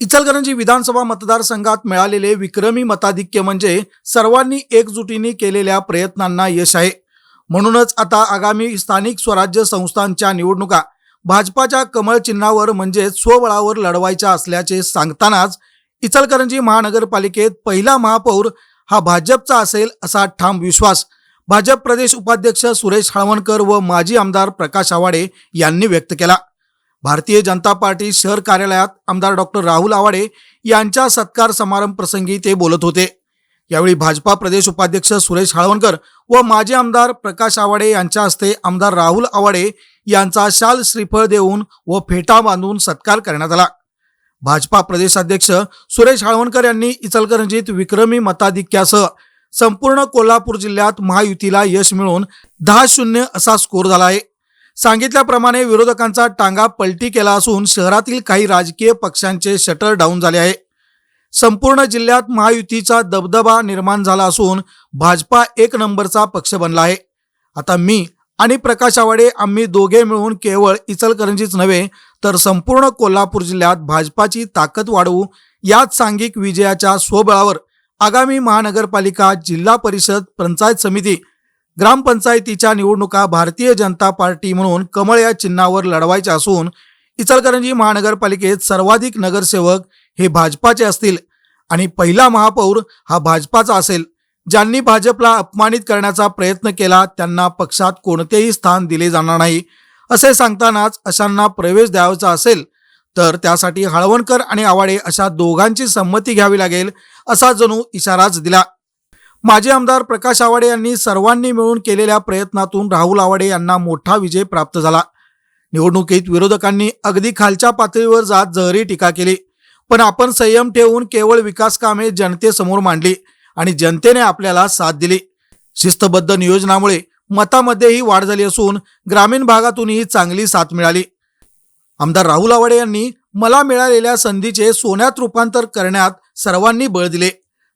इचलकरंजी विधानसभा मतदारसंघात मिळालेले विक्रमी मताधिक्य म्हणजे सर्वांनी एकजुटीने केलेल्या प्रयत्नांना यश आहे. म्हणूनच आता आगामी स्थानिक स्वराज्य संस्थांच्या निवडणुका भाजपाच्या कमळ चिन्हावर म्हणजेच स्वबळावर लढवायच्या असल्याचे सांगतानाच इचलकरंजी महानगरपालिकेत पहिला महापौर हा भाजपचा असेल असा ठाम विश्वास. भाजप प्रदेश उपाध्यक्ष सुरेश हळवणकर व माजी आमदार प्रकाश आवाडे यांनी व्यक्त केला. भारतीय जनता पार्टी शहर कार्यालयात आमदार डॉक्टर राहुल आवाडे यांच्या सत्कार समारंभ प्रसंगी ते बोलत होते. यावेळी भाजपा प्रदेश उपाध्यक्ष सुरेश हाळवणकर व माजी आमदार प्रकाश आवाडे यांच्या हस्ते आमदार राहुल आवाडे यांचा शाल श्रीफळ देऊन व फेटा बांधून सत्कार करण्यात आला. भाजपा प्रदेशाध्यक्ष सुरेश हाळवणकर यांनी इचलकरंजीत विक्रमी मताधिक्यासह संपूर्ण कोल्हापूर जिल्ह्यात महायुतीला यश मिळून दहा शून्य असा स्कोर झाला आहे. सांगितल्याप्रमाणे विरोधकांचा टांगा पलटी केला असून शहरातील काही राजकीय पक्षांचे शटर डाऊन झाले आहे. संपूर्ण जिल्ह्यात महायुतीचा दबदबा निर्माण झाला असून भाजपा एक नंबरचा पक्ष बनला आहे. आता मी आणि प्रकाश आवाडे आम्ही दोघे मिळून केवळ इचलकरंजीच नव्हे तर संपूर्ण कोल्हापूर जिल्ह्यात भाजपाची ताकद वाढवू याच सांघिक विजयाच्या स्वबळावर आगामी महानगरपालिका जिल्हा परिषद पंचायत समिती ग्रामपंचायतीच्या निवडणुका भारतीय जनता पार्टी म्हणून कमळ या चिन्हावर लढवायच्या असून इचलकरंजी महानगरपालिकेत सर्वाधिक नगरसेवक हे भाजपाचे असतील आणि पहिला महापौर हा भाजपाचा असेल ज्यांनी भाजपला अपमानित करण्याचा प्रयत्न केला त्यांना पक्षात कोणतेही स्थान दिले जाणार नाही. असे सांगतानाच अशांना प्रवेश द्यावाचा असेल तर त्यासाठी हळवणकर आणि आवाडे अशा दोघांची संमती घ्यावी लागेल असा जणू इशाराच दिला. माजी आमदार प्रकाश आवाडे यांनी सर्वांनी मिळून केलेल्या प्रयत्नातून राहुल आवाडे यांना मोठा विजय प्राप्त झाला. निवडणुकीत विरोधकांनी अगदी खालच्या पातळीवर जात जहरी टीका केली. पण आपण संयम ठेवून केवळ विकास कामे जनतेसमोर मांडली आणि जनतेने आपल्याला साथ दिली. शिस्तबद्ध नियोजनामुळे मतामध्येही वाढ झाली असून ग्रामीण भागातूनही चांगली साथ मिळाली. आमदार राहुल आवाडे यांनी मला मिळालेल्या संधीचे सोन्यात रूपांतर करण्यात सर्वांनी बळ दिले.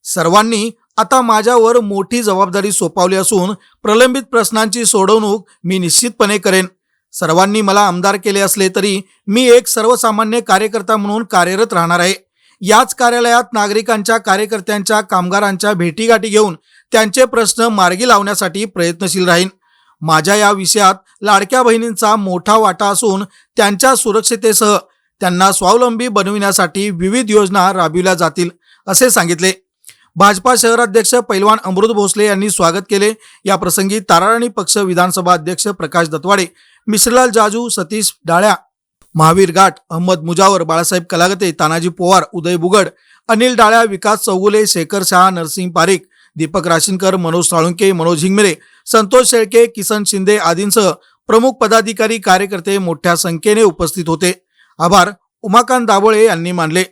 सर्वांनी आता माझ्यावर मोठी जबाबदारी सोपावली असून प्रलंबित प्रश्नांची सोडवणूक मी निश्चितपणे करेन. सर्वांनी मला आमदार केले असले तरी मी एक सर्वसामान्य कार्यकर्ता म्हणून कार्यरत राहणार आहे. याच कार्यालयात नागरिकांच्या कार्यकर्त्यांच्या कामगारांच्या भेटीगाठी घेऊन त्यांचे प्रश्न मार्गी लावण्यासाठी प्रयत्नशील राहीन. माझ्या या विषयात लाडक्या बहिणींचा मोठा वाटा असून त्यांच्या सुरक्षितेसह त्यांना स्वावलंबी बनविण्यासाठी विविध योजना राबविल्या जातील असे सांगितले. भाजपा शहराध्यक्ष पैलवान अमृत भोसले यांनी स्वागत केले. या प्रसंगी ताराराणी पक्ष विधानसभा अध्यक्ष प्रकाश दत्वाडे मिश्रलाल जाजू सतीश डाळ्या महावीर घाट अहमद मुजावर बाळासाहेब कलागते तानाजी पोवार उदय बुगड अनिल डाळ्या विकास चौगुले शेखर शहा नरसिंग पारिक दीपक राशीनकर मनोज साळुंके मनोज हिंगमिरे संतोष शेळके किसन शिंदे आदींसह प्रमुख पदाधिकारी कार्यकर्ते मोठ्या संख्येने उपस्थित होते. आभार. उमाकांत दाभोळे यांनी मानले.